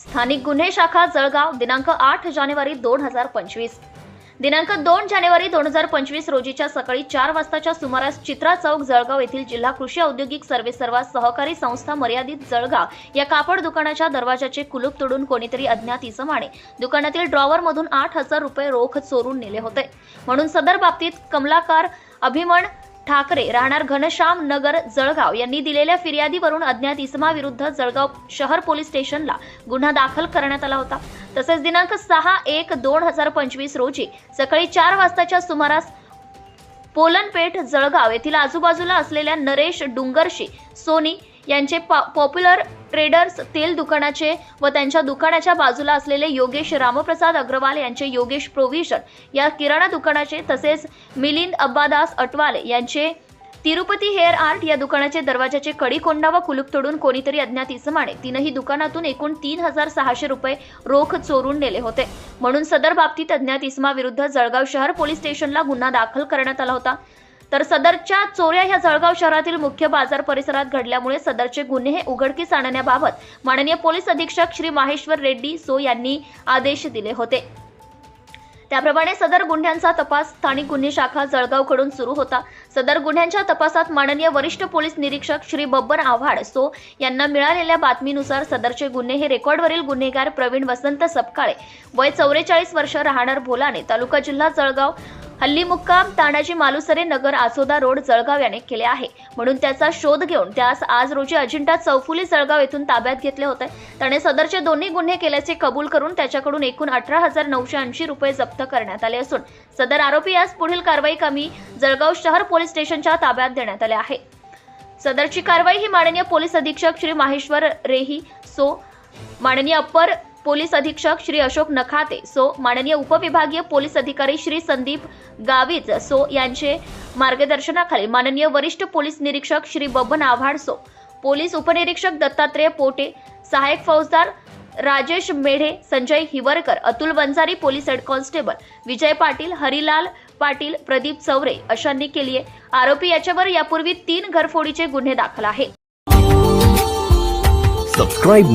स्थानिक गुन्हे शाखा जळगाव दिनांक आठ जानेवारी दोन हजार पंचवीस. दिनांक दोन जानेवारी दोन हजार पंचवीस रोजीच्या सकाळी चार वाजताच्या सुमारास चित्रा चौक जळगाव येथील जिल्हा कृषी औद्योगिक सर्वे सर्वा सहकारी संस्था मर्यादित जळगाव या कापड दुकानाच्या दरवाजाचे कुलूप तोडून कोणीतरी अज्ञात इसमाने दुकानातील ड्रॉवर मधून आठ हजार रुपये रोख चोरून नेले होते. म्हणून सदर बाबतीत कमलाकार अभिमन ठाकरे राहणार घनश्याम नगर जळगाव यांनी दिलेल्या फिर्यादीवरून अज्ञात इसमाविरुद्ध जळगाव शहर पोलीस स्टेशनला गुन्हा दाखल करण्यात आला होता. तसेच दिनांक सहा एक दोन हजार पंचवीस रोजी सकाळी चार वाजताच्या सुमारास पोलनपेठ जळगाव येथील आजूबाजूला असलेल्या नरेश डुंगरशी सोनी यांचे पा- पॉप्युलर ट्रेडर्स तेल दुकानाचे व त्यांच्या दुकानाच्या बाजूला असलेले योगेश रामप्रसाद अग्रवाल यांचे योगेश प्रोव्हिजन या किराणा दुकानाचे तसेच मिलिंद अब्बादास अटवाले यांचे तिरुपती हेअर आर्ट या दुकानाचे दरवाजाचे कडी व कुलूप तोडून कोणीतरी अज्ञात इसमाने तीनही दुकानातून एकूण तीन हजार सहाशे रुपये रोख चोरून नेले होते. म्हणून सदर बाबतीत अज्ञात इसमाविरुद्ध जळगाव शहर पोलीस स्टेशनला गुन्हा दाखल करण्यात आला होता. तर सदरच्या चोऱ्या ह्या जळगाव शहरातील मुख्य बाजार परिसरात घडल्यामुळे सदरचे गुन्हे हे उघडकीस आणण्याबाबत माननीय पोलीस अधीक्षक श्री माहेश्वर रेड्डी सो यांनी आदेश दिले होते. त्याप्रमाणे सदर गुन्ह्यांचा तपास स्थानिक गुन्हे शाखा जळगावकडून सुरू होता. सदर गुन्ह्यांच्या तपासात माननीय वरिष्ठ पोलीस निरीक्षक श्री बब्बर आव्हाड सो यांना मिळालेल्या बातमीनुसार सदरचे गुन्हे हे रेकॉर्डवरील गुन्हेगार प्रवीण वसंत सपकाळे वय चौवेचाळीस वर्ष राहणार भोलाने तालुका जिल्हा जळगाव हल्ली मुक्काम तानाजी मालुसरे नगर आसोदा रोड जळगाव याने केले आहे. म्हणून त्याचा शोध घेऊन त्यास आज रोजी अजिंठा चौफुली जळगाव येथून ताब्यात घेतले होते. त्याने सदरचे दोन्ही गुन्हे केल्याचे कबूल करून त्याच्याकडून एकूण अठरा हजार नऊशे ऐंशी रुपये जप्त करण्यात आले असून सदर आरोपी यास पुढील कारवाई कमी जळगाव शहर पोलीस स्टेशनच्या ताब्यात देण्यात आले आहे. सदरची कारवाई ही माननीय पोलीस अधीक्षक श्री माहेश्वर रेही सो माननीय अप्पर पोलीस अधीक्षक श्री अशोक नखाते सो माननीय उपविभागीय पोलीस अधिकारी श्री संदीप गावीज सो यांचे मार्गदर्शनाखाली माननीय वरिष्ठ पोलीस निरीक्षक श्री बबन आव्हाड सो पोलीस उपनिरीक्षक दत्तात्रेय पोटे सहाय्यक फौजदार Rajesh Medhe Sanjay Hivarkar Atul Vanjari police head constable Vijay Patil Harilal Patil Pradeep Chaure अशांनी केली आहे. आरोपी याच्यावर यापूर्वी तीन घरफोडीचे गुन्हे दाखल आहेत. Subscribe